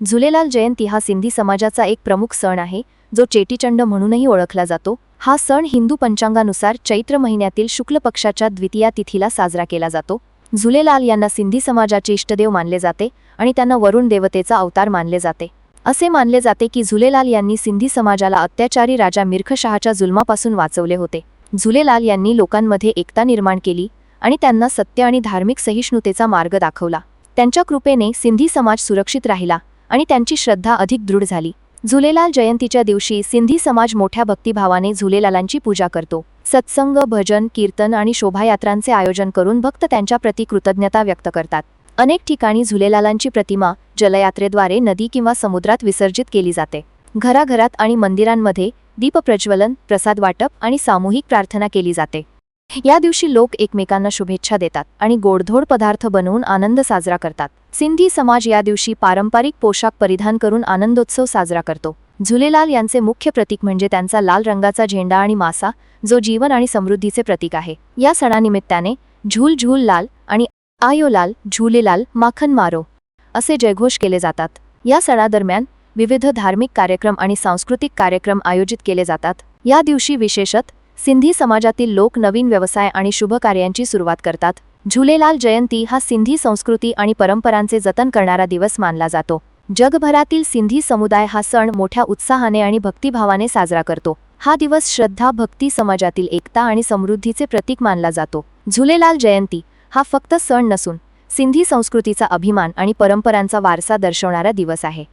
झुलेलाल जयंती हा सिंधी समाजाचा एक प्रमुख सण आहे जो चेटीचंड म्हणूनही ओळखला जातो. हा सण हिंदू पंचांगानुसार चैत्र महिन्यातील शुक्ल पक्षाच्या द्वितीया तिथीला साजरा केला जातो. झुलेलाल यांना सिंधी समाजाचे इष्टदेव मानले जाते आणि त्यांना वरुण देवतेचा अवतार मानले जाते. असे मानले जाते की झुलेलाल यांनी सिंधी समाजाला अत्याचारी राजा मिर्खशहाच्या जुलमापासून वाचवले होते. झुलेलाल यांनी लोकांमध्ये एकता निर्माण केली आणि त्यांना सत्य आणि धार्मिक सहिष्णुतेचा मार्ग दाखवला. त्यांच्या कृपेने सिंधी समाज सुरक्षित राहिला आणि त्यांची श्रद्धा अधिक दृढ झाली. झुलेलाल जयंतीच्या दिवशी सिंधी समाज मोठ्या भक्तिभावाने झुलेलालांची पूजा करतो. सत्संग भजन कीर्तन आणि शोभायात्रांचे आयोजन करून भक्त त्यांच्याप्रती कृतज्ञता व्यक्त करतात. अनेक ठिकाणी झुलेलालांची प्रतिमा जलयात्रेद्वारे नदी किंवा समुद्रात विसर्जित केली जाते. घराघरात आणि मंदिरांमध्ये दीपप्रज्वलन प्रसाद वाटप आणि सामूहिक प्रार्थना केली जाते. या दिवशी लोक एकमेकांना शुभेच्छा देतात आणि गोडधोड पदार्थ बनवून आनंद साजरा करतात. सिंधी समाज या दिवशी पारंपरिक पोशाख परिधान करून आनंदोत्सव साजरा करतो. झुलेलाल यांचे मुख्य प्रतीक म्हणजे त्यांचा लाल रंगाचा झेंडा आणि मासा जो जीवन आणि समृद्धीचे प्रतीक आहे. या सणानिमित्ताने झूल झूल लाल आणि आयो लाल झुलेलाल माखन मारो असे जयघोष केले जातात. या सणादरम्यान विविध धार्मिक कार्यक्रम आणि सांस्कृतिक कार्यक्रम आयोजित केले जातात. या दिवशी विशेषत सिंधी समाजातील लोक नवीन व्यवसाय आणि शुभ कार्यांची सुरुवात करतात. झुलेलाल जयंती हा सिंधी संस्कृती आणि परंपरांचे जतन करणारा दिवस मानला जातो. जगभरातील सिंधी समुदाय हा सण मोठ्या उत्साहाने आणि भक्तिभावाने साजरा करतो. हा दिवस श्रद्धा भक्ती समाजातील एकता आणि समृद्धीचे प्रतीक मानला जातो. झुलेलाल जयंती हा फक्त सण नसून सिंधी संस्कृतीचा अभिमान आणि परंपरांचा वारसा दर्शवणारा दिवस आहे.